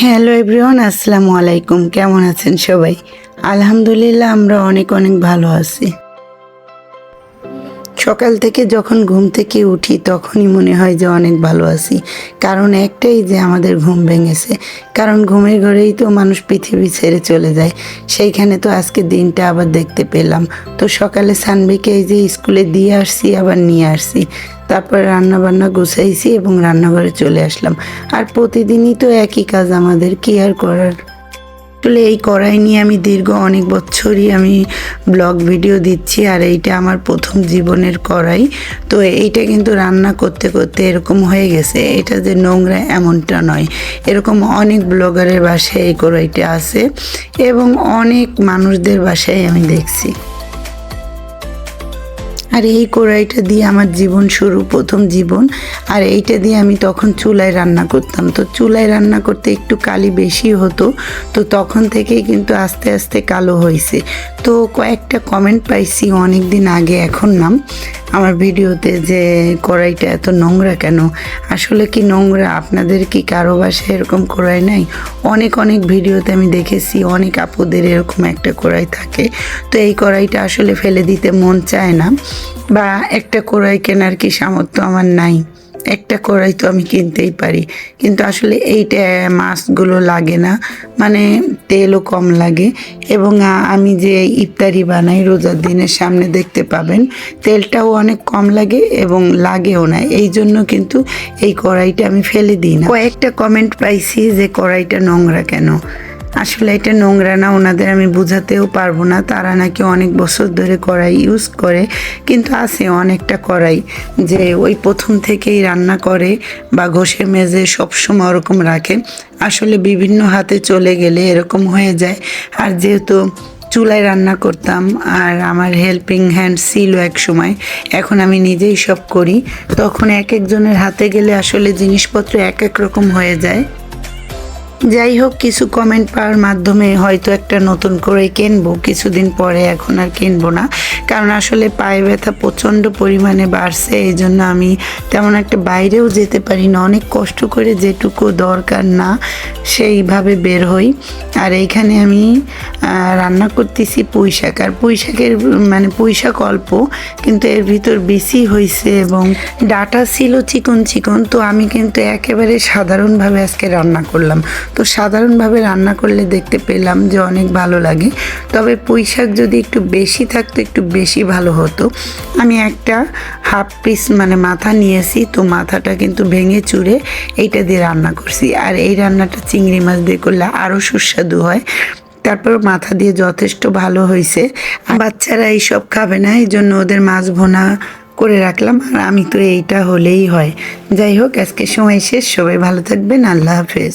Hello everyone আসসালামু আলাইকুম কেমন আছেন সবাই? আলহামদুলিল্লাহ আমরা অনেক অনেক ভালো আছি। সকাল থেকে যখন ঘুম থেকে উঠি তখনই মনে হয় যে অনেক ভালো আছি। কারণ একটাই যে আমাদের ঘুম ভেঙেছে। কারণ ঘুমের ঘরেই তো মানুষ পৃথিবী ছেড়ে চলে যায়। সেইখানে তো আজকে দিনটা আবার দেখতে পেলাম। তো সকালে সানবিকে এই যে স্কুলে দিয়ে আসছি, আবার নিয়ে আসছি। তারপর রান্না বান্না গুছাইছি এবং রান্নাঘরে চলে আসলাম। আর প্রতিদিনই তো একই কাজ আমাদের, কি আর করার? আসলে এই কড়াই নিয়ে আমি দীর্ঘ অনেক বছরই আমি ব্লগ ভিডিও দিচ্ছি আর এইটা আমার প্রথম জীবনের কড়াই তো এইটা কিন্তু রান্না করতে করতে এরকম হয়ে গেছে। এটা যে নোংরা এমনটা নয়। এরকম অনেক ব্লগারের বাসায় এই কড়াইটা আছে এবং অনেক মানুষদের বাসায় আমি দেখছি। আর এই কড়াইটা দিয়ে আমার জীবন শুরু, প্রথম জীবন। আর এইটা দিয়ে আমি তখন চুলায় রান্না করতাম। তো চুলায় রান্না করতে একটু কালি বেশি হতো। তো তখন থেকেই কিন্তু আস্তে আস্তে কালো হয়েছে। তো কয়েকটা কমেন্ট পাইছি অনেক দিন আগে এখন নাম। আমার ভিডিওতে যে কড়াইটা এত নোংরা কেন? আসলে কি নোংরা? আপনাদের কি কারও বাসায় এরকম কড়াই নাই? অনেক অনেক ভিডিওতে আমি দেখেছি, অনেক আপুদের এরকম একটা কড়াই থাকে। তো এই কড়াইটা আসলে ফেলে দিতে মন চায় না, বা একটা কড়াই কেনার কি সামর্থ্য আমার নাই। একটা কড়াই তো আমি কিনতেই পারি। কিন্তু আসলে এইটা মাছগুলো লাগে না মানে তেলও কম লাগে। এবং আমি যে ইফতারি বানাই রোজার দিনের সামনে দেখতে পাবেন, তেলটাও অনেক কম লাগে এবং লাগেও না। এই জন্য কিন্তু এই কড়াইটা আমি ফেলে দিই না। কয়েকটা কমেন্ট পাইছি যে কড়াইটা নোংরা কেন? আসলে এটা নোংরা না, ওনাদের আমি বোঝাতেও পারব না। তারা নাকি অনেক বছর ধরে কড়াই ইউজ করে, কিন্তু আছে অনেকটা কড়াই যে ওই প্রথম থেকেই রান্না করে বা ঘষে মেজে সবসময় ওরকম রাখে। আসলে বিভিন্ন হাতে চলে গেলে এরকম হয়ে যায়। আর যেহেতু চুলায় রান্না করতাম আর আমার হেল্পিং হ্যান্ড ছিল এক সময়, এখন আমি নিজেই সব করি। তখন এক একজনের হাতে গেলে আসলে জিনিসপত্র এক এক রকম হয়ে যায়। যাই হোক কিছু কমেন্ট পাওয়ার মাধ্যমে হয়তো একটা নতুন করে কিনবো। কিছুদিন পরে এখন আর কিনবো না। কারণ আসলে পায়ে ব্যথা প্রচণ্ড পরিমাণে বাড়ছে এই জন্য আমি তেমন একটা বাইরেও যেতে পারি না। অনেক কষ্ট করে যেটুকু দরকার না, সেইভাবে বের হই। আর এইখানে আমি রান্না করতেছি পুঁই শাক। আর পুঁই শাকের মানে পুঁই শাক অল্প, কিন্তু এর ভিতর বেশি হয়েছে এবং ডাটা ছিল চিকন চিকন, তো আমি কিন্তু একেবারে সাধারণভাবে আজকে রান্না করলাম। তো সাধারণভাবে রান্না করলে দেখতে পেলাম যে অনেক ভালো লাগে। তবে পুঁই শাক যদি একটু বেশি থাকতো, একটু বেশি ভালো হতো। আমি একটা হাফ পিস মানে মাথা নিয়েছি, তো মাথাটা কিন্তু ভেঙে চুড়ে এইটা দিয়ে রান্না করছি। আর এই রান্নাটা চিংড়ি মাছ দিয়ে করলে আরও সুস্বাদু হয়। তারপর মাথা দিয়ে যথেষ্ট ভালো হয়েছে। বাচ্চারা এইসব খাবে না, এই জন্য ওদের মাছ ভোনা করে রাখলাম। আর আমি তো এইটা হলেই হয়। যাই হোক, আজকে সময় শেষ। সবাই ভালো থাকবেন। আল্লাহ হাফেজ।